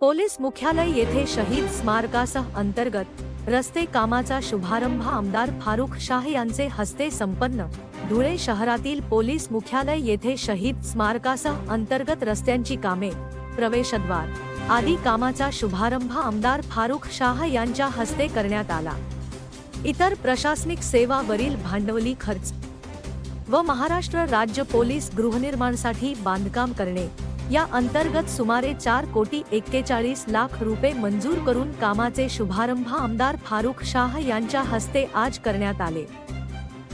Police मुख्यालय येथे शहीद स्मारकासह अंतर्गत रस्ते कामाचा शुभारंभ आमदार फारुख शाह यांचे हस्ते संपन्न. धुळे शहरातील पोलीस मुख्यालय येथे शहीद स्मारकासह अंतर्गत रस्त्यांची कामे प्रवेशद्वार आदी कामाचा शुभारंभ आमदार फारुख शाह यांच्या हस्ते करण्यात आला. इतर प्रशासनिक सेवावरील भांडवली खर्च व महाराष्ट्र राज्य पोलीस गृहनिर्माणसाठी बांधकाम करणे या अंतर्गत सुमारे चार कोटी एक्केचाळीस लाख रुपये मंजूर करून कामाचे शुभारंभ आमदार फारुख शाह यांच्या हस्ते आज करण्यात आले.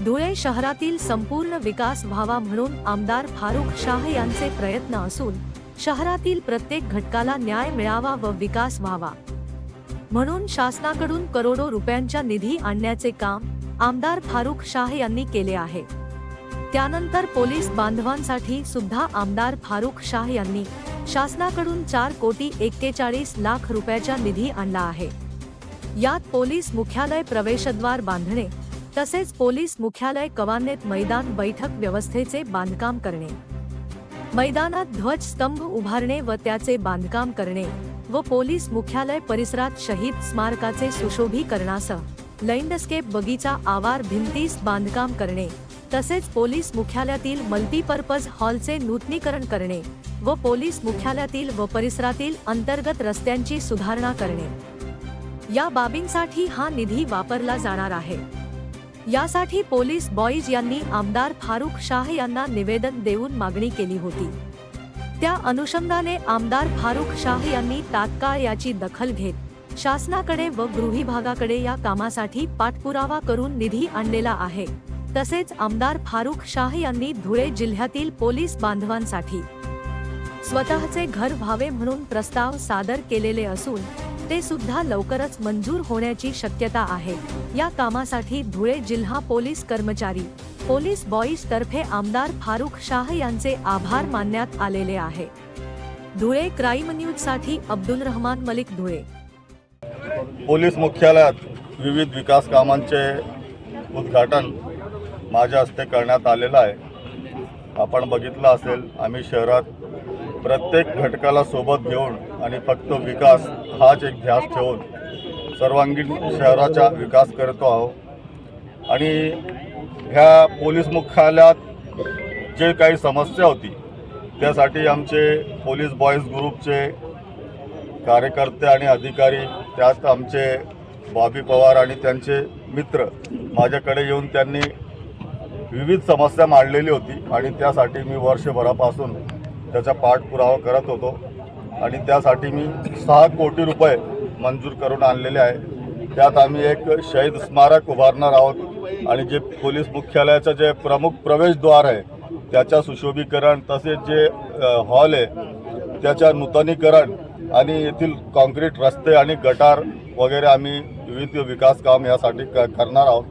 धुळे शहरातील संपूर्ण विकास व्हावा म्हणून आमदार फारुख शाह यांचे प्रयत्न असून शहरातील प्रत्येक घटकाला न्याय मिळावा व विकास व्हावा. म्हणून शासनाकडून करोडो रुपयांच्या निधी आणण्याचे काम आमदार फारुख शाह यांनी केले आहे. त्यानंतर पोलीस बांधवांसाठी सुद्धा आमदार फारुख शाह यांनी शासनाकडून चार कोटी एक्केचाळीस लाख रुपयाचा निधी आणला आहे. यात पोलीस मुख्यालय प्रवेशद्वार बांधणे तसेच पोलीस मुख्यालय कवानेत मैदान बैठक व्यवस्थेचे बांधकाम करणे. मैदानात ध्वज स्तंभ उभारणे व त्याचे बांधकाम करणे व पोलीस मुख्यालय परिसरात शहीद स्मारकाचे सुशोभीकरणासह लँडस्केप बगीचा आवार भिंतीस बांधकाम करणे. तसेच पोलीस मुख्यालयातील मल्टीपर्पज हॉलचे नूतनीकरण करणे व पोलीस मुख्यालयातील व परिसरातील अंतर्गत रस्त्यांची सुधारणा करणे. या बाबींसाठी हा निधी वापरला जाणार आहे. यासाठी पोलीस बॉईज यांनी आमदार फारुख शाह यांना निवेदन देऊन मागणी केली होती. त्या अनुषंगाने आमदार फारुख शाह यांनी तात्काळ याची दखल घेत शासनाकडे व गृहविभागाकडे या कामासाठी पाठपुरावा करून निधी आणलेला आहे. तसेच आमदार फारुख शाह यांनी धुळे जिल्ह्यातील पोलीस बांधवांसाठी स्वतःचे घर व्हावे म्हणून प्रस्ताव सादर केलेले असून ते सुद्धा लवकरच मंजूर होण्याची शक्यता आहे. या कामासाठी धुळे जिल्हा पोलीस कर्मचारी पोलीस बॉईज तर्फे आमदार फारुख शाह यांचे आभार मानण्यात आलेले आहे. धुळे क्राईम न्यूजसाठी अब्दुल रहमान मलिक धुळे. पोलीस मुख्यालयात विविध विकास कामांचे उद्घाटन माझ्या हस्ते करण्यात आलेलं आहे. आपण बघितलं असेल आम्ही शहरात प्रत्येक घटकाला सोबत घेऊन आणि फक्त विकास हाच एक ध्यास ठेवून सर्वांगीण शहराचा विकास करतो आहोत. आणि ह्या पोलीस मुख्यालयात जे काही समस्या होती त्यासाठी आमचे पोलीस बॉईज ग्रुपचे कार्यकर्ते आणि अधिकारी त्यात आमचे बॉबी पवार आणि त्यांचे मित्र माझ्याकडे येऊन त्यांनी विविध समस्या मांडलेली होती आणि त्यासाठी मी वर्षभरापासून त्याचा पाठपुरावा करत होतो. आणि त्यासाठी मी सहा कोटी रुपये मंजूर करून आणलेले आहे. त्यात आम्ही एक शहीद स्मारक उभारणार आहोत आणि जे पोलीस मुख्यालयाचं जे प्रमुख प्रवेशद्वार आहे त्याच्या सुशोभीकरण तसेच जे हॉल आहे त्याच्या नूतनीकरण आणि येथील कॉन्क्रीट रस्ते आणि गटार वगैरे आम्ही विविध विकास काम यासाठी क करणार आहोत.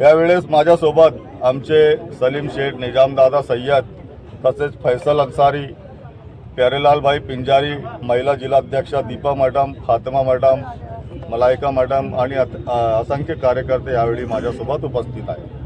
यावेळेस माझ्यासोबत आमचे सलीम शेख निजामदादा सय्यद तसेच फैसल अन्सारी प्यारेलालभाई पिंजारी महिला जिल्हाध्यक्षा Deepa madam Fatima madam Malaika madam आणि अत- असंख्य कार्यकर्ते यावेळी माझ्यासोबत उपस्थित आहेत.